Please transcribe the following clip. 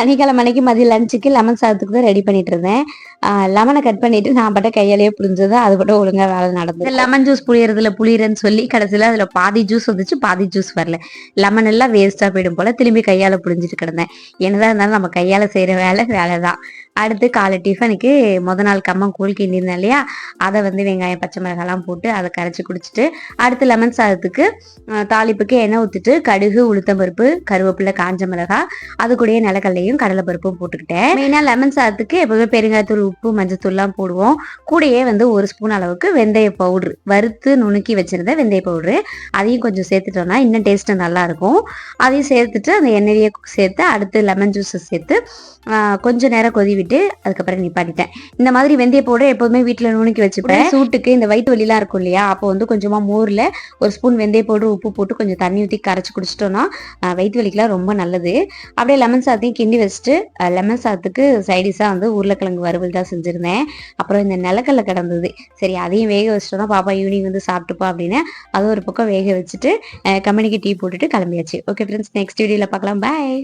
சனிக்கிழமை அன்னைக்கு மதியம் லஞ்சுக்கு லெமன் சாதத்துக்கு தான் ரெடி பண்ணிட்டு இருந்தேன். லெமனை கட் பண்ணிட்டு நான் பட்ட கையாலேயே புரிஞ்சது அது பட்ட ஒழுங்கா வேலை நடந்தது. லெமன் ஜூஸ் புளியறதுல புளியறன்னு சொல்லி கடைசியில் அதுல பாதி ஜூஸ் வந்துச்சு பாதி ஜூஸ் வரல. லெமன் எல்லாம் வேஸ்டா போயிடும் போல திரும்பி கையால புரிஞ்சிட்டு கிடந்தேன். என்னதான் இருந்தாலும் நம்ம கையால செய்யற வேலை வேலை தான் அடுத்து காலை டிஃபனுக்கு முத நாள் கம்மம் கூழ் கிண்டிருந்தேன் இல்லையா? அதை வந்து வெங்காயம் பச்சை மிளகாலாம் போட்டு அதை கரைச்சி குடிச்சிட்டு அடுத்து லெமன் சாதத்துக்கு தாளிப்புக்கு எண்ணெய் ஊற்றிட்டு கடுகு உளுத்தம்பருப்பு கருவேப்பிலை காஞ்ச மிளகா அது கூடயே நிலக்கல்லையும் கடலைப்பருப்பும் போட்டுக்கிட்டேன். மெயினாக லெமன் சாதத்துக்கு எப்பவுமே பெருங்காயத்தூள் உப்பு மஞ்சத்தூள்லாம் போடுவோம். கூடயே வந்து ஒரு ஸ்பூன் அளவுக்கு வெந்தய பவுட்ரு. வறுத்து நுணுக்கி வச்சிருந்த வெந்தய பவுட்ரு. அதையும் கொஞ்சம் சேர்த்துட்டோம்னா இன்னும் டேஸ்ட்டு நல்லாயிருக்கும். அதையும் சேர்த்துட்டு அந்த எண்ணெயை சேர்த்து அடுத்து லெமன் ஜூஸை சேர்த்து கொஞ்சம் நேரம் கொதி விட்டு அதுக்கப்புறம் நிப்பாட்டிட்டேன். இந்த மாதிரி வெந்தய பவுடர் எப்போதுமே வீட்டில் நுணுக்கி வச்சுப்பேன். சூட்டுக்கு இந்த வயிற்று வலிலாம் இருக்கும் இல்லையா? அப்போ வந்து கொஞ்சமாக மோரில் ஒரு ஸ்பூன் வெந்தய பவுடர் உப்பு போட்டு கொஞ்சம் தண்ணி ஊற்றி கரைச்சி குடிச்சிட்டோம்னா வயிற்று வலிக்கெலாம் ரொம்ப நல்லது. அப்படியே லெமன் சாத்தையும் கிண்டி வச்சுட்டு லெமன் சாத்துக்கு சைடிஷாக வந்து உருளைக்கிழங்கு வறுவல் தான் செஞ்சுருந்தேன். அப்புறம் இந்த நிலக்கல்ல கிடந்தது. சரி அதையும் வேக வச்சுட்டோம்னா பாப்பா ஈவினிங் வந்து சாப்பிட்டுப்பா அப்படின்னு அது ஒரு பக்கம் வேக வச்சுட்டு கம்பெனிக்கு டீ போட்டுட்டு கிளம்பியாச்சு. ஓகே ஃப்ரெண்ட்ஸ் நெக்ஸ்ட் வீடியோவில் பார்க்கலாம். பாய்